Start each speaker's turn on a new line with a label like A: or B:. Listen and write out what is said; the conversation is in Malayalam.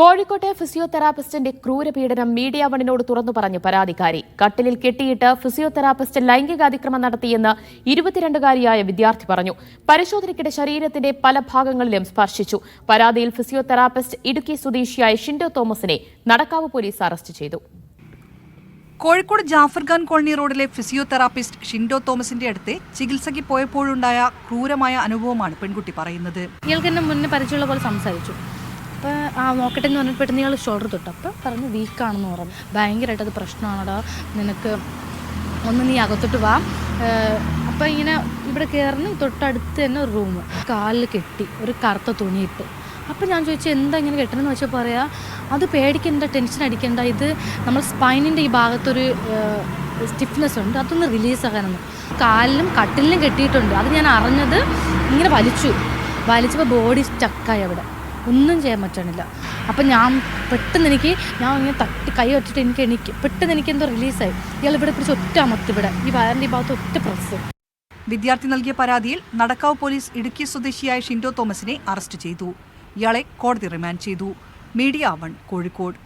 A: കോഴിക്കോട്ടെ ഫിസിയോതെറാപ്പിസ്റ്റിന്റെ ക്രൂരപീഡനം മീഡിയ വണിനോട് തുറന്നു പറഞ്ഞു പരാതിക്കാരി. കട്ടിലിൽ കെട്ടിയിട്ട് ഫിസിയോതെറാപ്പിസ്റ്റ് ലൈംഗികാതിക്രമം നടത്തിയെന്ന് ഇരുപത്തിരണ്ടുകാരിയായ വിദ്യാർത്ഥി പറഞ്ഞു. പരിശോധനയ്ക്കിടെ ശരീരത്തിന്റെ പല ഭാഗങ്ങളിലും സ്പർശിച്ചു. പരാതിയിൽ ഫിസിയോതെറാപ്പിസ്റ്റ് ഇടുക്കി സ്വദേശിയായ ഷിൻഡോ തോമസിനെ നടക്കാവ് പോലീസ് അറസ്റ്റ് ചെയ്തു.
B: കോഴിക്കോട് ജാഫർ ഖാൻ കോളനി റോഡിലെ ഫിസിയോതെറാപ്പിസ്റ്റ് ഷിൻഡോ തോമസിന്റെ അടുത്ത് ചികിത്സയ്ക്ക് പോയപ്പോഴുണ്ടായ ക്രൂരമായ അനുഭവമാണ് പെൺകുട്ടി പറയുന്നത്.
C: ഇയാൾക്ക് എന്നെ മുന്നേ പരിചയമുള്ള പോലെ സംസാരിച്ചു. അപ്പോൾ ആ നോക്കട്ടെ എന്ന് പറഞ്ഞിട്ട് പെട്ടെന്ന് ഇയാൾ ഷോൾഡർ തൊട്ട്. അപ്പോൾ പറഞ്ഞു വീക്കാണെന്ന് പറഞ്ഞു. ഭയങ്കരമായിട്ട് അത് പ്രശ്നമാണടാ. നിനക്ക് ഒന്ന് നീ അകത്തോട്ട് വാ. അപ്പോൾ ഇങ്ങനെ ഇവിടെ കയറുന്ന തൊട്ടടുത്ത് തന്നെ ഒരു റൂം കാലിൽ കെട്ടി ഒരു കറുത്ത തുണിയിട്ട്. അപ്പോൾ ഞാൻ ചോദിച്ചു എന്താ ഇങ്ങനെ കെട്ടണമെന്ന് വെച്ചാൽ പറയാ അത് പേടിക്കണ്ട ടെൻഷൻ അടിക്കണ്ട. ഇത് നമ്മൾ സ്പൈനിന്റെ ഈ ഭാഗത്തൊരു സ്റ്റിഫ്നെസ് ഉണ്ട്. അതൊന്ന് റിലീസ് ആകാനൊന്ന്. കാലിലും കട്ടിലിലും കെട്ടിയിട്ടുണ്ട്. അത് ഞാൻ അറിഞ്ഞത് ഇങ്ങനെ വലിച്ചു. വലിച്ചപ്പോൾ ബോഡി സ്റ്റക്കായി അവിടെ. ഒന്നും ചെയ്യാൻ പറ്റണില്ല. അപ്പം ഞാൻ പെട്ടെന്ന് എനിക്ക് ഞാൻ ഇങ്ങനെ തട്ടി കൈ വെച്ചിട്ട് എനിക്ക് എനിക്ക് പെട്ടെന്ന് എനിക്ക് എന്തോ റിലീസായി ഇയാൾ ഇവിടെ പിടിച്ച് ഒറ്റ അമർത്തി ഇവിടെ. ഈ വയറിന്റെ ഈ ഭാഗത്ത് ഒറ്റ പ്രസ്
B: വിദ്യാർത്ഥി നൽകിയ പരാതിയിൽ നടക്കാവ് പോലീസ് ഇടുക്കി സ്വദേശിയായ ഷിൻഡോ തോമസിനെ അറസ്റ്റ് ചെയ്തു. ഇയാളെ കോടതി റിമാൻഡ് ചെയ്തു. Media one Kozhikode.